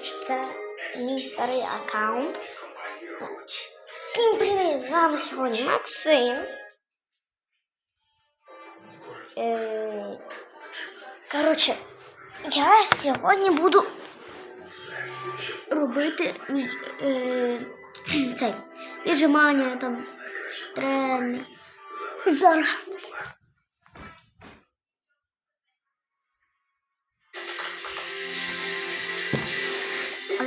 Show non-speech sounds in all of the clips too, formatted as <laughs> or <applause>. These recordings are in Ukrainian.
Це мій старий аккаунт. Всім привіт! З вами сьогодні Максим. Е, Коротше, я сьогодні буду робити е, цей, віджимання там, тренер. Зараз.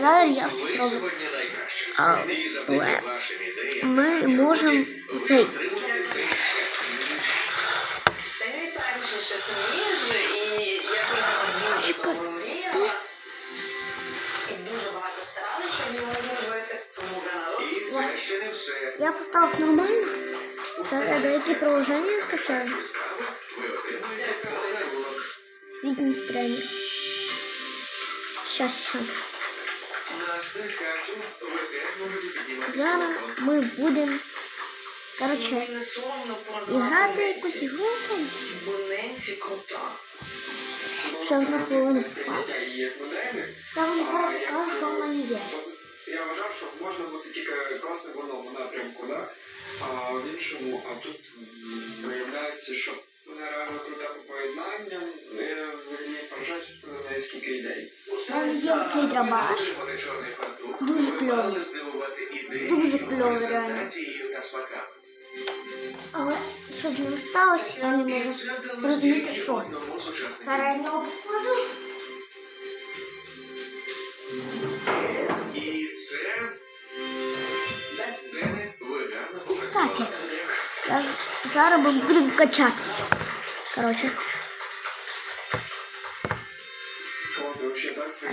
зараз я все зроблю. сьогодні найкраще. А, І завдяки але вашим ідеям Ми можемо цей. отримати цей Це мій перший шеф-ніж, і я про нього дуже Чекай, довго мріяла. І дуже багато старалися, щоб його зробити. Тому канал. І це ще не все. Я поставив нормально. Зараз деякі приложення скачаю. Першої страви ви отримуєте подарунок. Фітнес тренер. Щас, щас. Зараз на ми будемо. Коротше, грати якусь ігру. Ще одна хвилина пішла. Я вам зараз покажу, що в мене є. Я вважав, що можна бути тільки класно в одному напрямку, да? а в іншому, а тут виявляється, що Я є цей драбаш. Дуже кльовий. Дуже кльовий, реально. Але що з ним сталося, я не можу зрозуміти, що. одному з учасників. Покладу. І це... Кстати, я зараз ми будемо качатися. Приємно.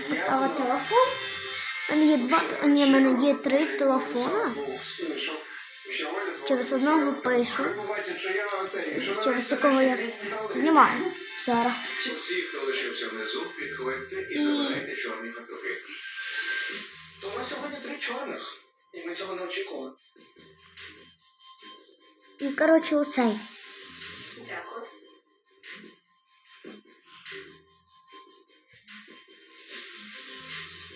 поставила телефон. У мене є два, ні, в мене є три телефона. Через одного пишу. Через якого я знімаю. Зараз. Всі, хто лишився внизу, підходьте і І- забирайте чорні фартухи. То у нас сьогодні три чорних, і ми цього не очікували. І коротше оцей.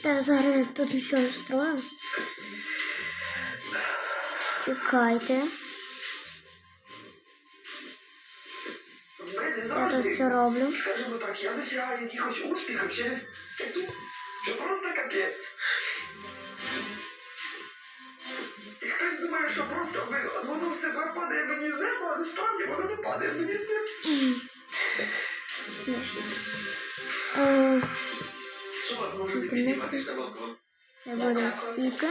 Та зараз тут все настрою. Чекайте. Я тут все роблю. скажімо так, я досягаю якихось успіхів через такі, що просто капець. І хтось думає, що просто воно все падає мені з неба, а насправді воно не падає мені з неба. На балкон. Я буду стіки.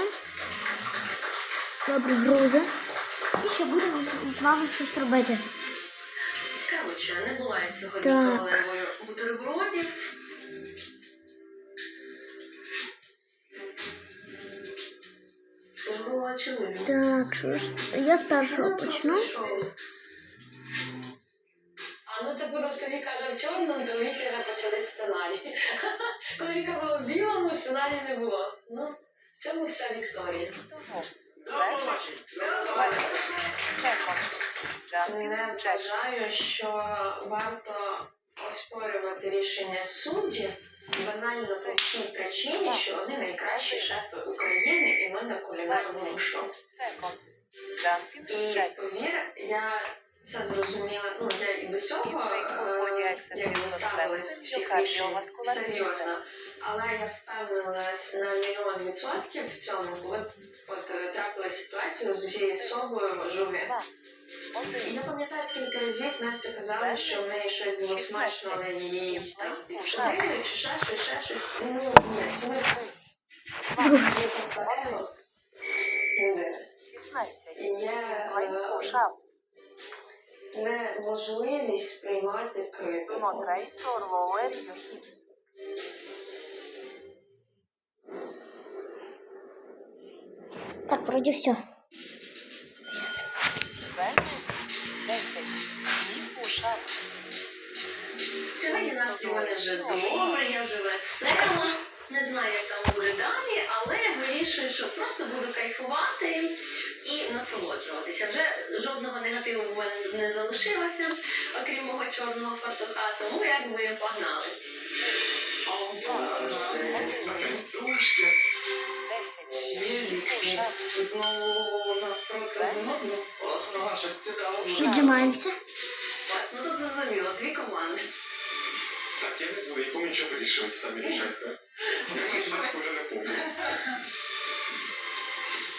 Добре, грузи. І ще будемо з- вами щось робити. Коротше, не була я сьогодні Так. королевою бутербродів. Так, що ж. Я з першого почну. Віка каже в чорному, то вже почали сценарії. <laughs> Коли Віка була в білому, сценарію не було. Ну, в цьому вся Вікторія. Не вважаю, що варто оспорювати рішення суддів банально по тій причині, що вони найкращі шефи України і ми на кулінарному шоу. І повір, я це зрозуміла. Ну я і до цього е, як ставилась всіх серйозно. Але я впевнилась на мільйон відсотків в цьому, коли от е, трапилася ситуація зі собою в жові. І я пам'ятаю, скільки разів Настя казала, що в неї щось було смачно, але її там підшутили, чи ще щось, ще щось. Ну ні, це не постарало. І е, неможливість сприймати критику. Так, вроді все. Сьогодні настрій у мене вже добре, я вже весела. Не знаю, як там буде далі, але вирішую, що просто буду кайфувати і насолоджуватися. Вже жодного негативу в мене не залишилося, окрім мого чорного фартуха, тому погнали. Щось цікаво вже. Віджимаємося. Так, Ну тут зрозуміло, дві команди. Так, я не буду, якому нічого вирішувати, самі рішайте. Вже не помню.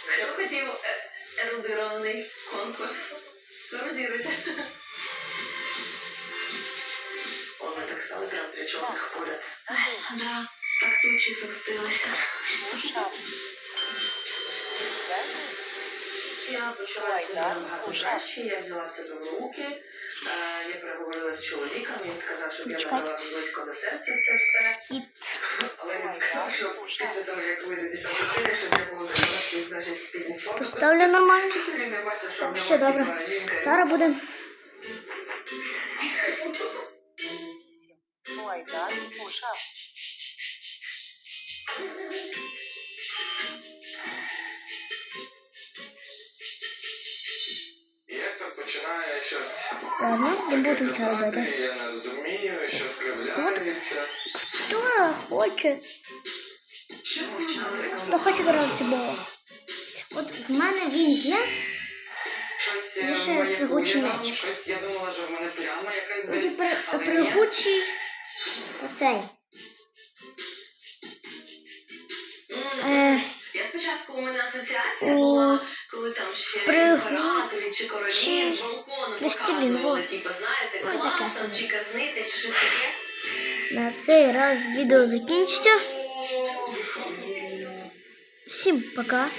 Хто хотів е, ерудирований конкурс? Ерудируйте. О, ми так стали прям три чорних поряд. Да, так тучі застилися. Я почуваюся набагато краще, я взяла себе в руки, е, я переговорила з чоловіком, він сказав, щоб я Чекайте. брала близько до серця це все. Але він сказав, що після того, як вийде 10 серія, щоб я була всіх наші спільні фото. Поставлю нормально. Він не бачив, що в Так, нього, все добре. Зараз будемо. <laughs> Майдан Пушап. І Ладно, не будемо це робити. Я скривляється. Хто хоче? Хто хоче грати бо. От в мене він є. Ще е, пригучий коліно, м'яч. я думала, що в мене пляма якась десь. при, пригучий. Оцей. Е, Я спочатку у мене асоціація була, коли там ще імператори чи королі з балкону Пластилін, показували, во. типу, знаєте, Ну, клас таке там собі. чи казнити, чи щось таке. на цей раз відео закінчиться. Всім пока.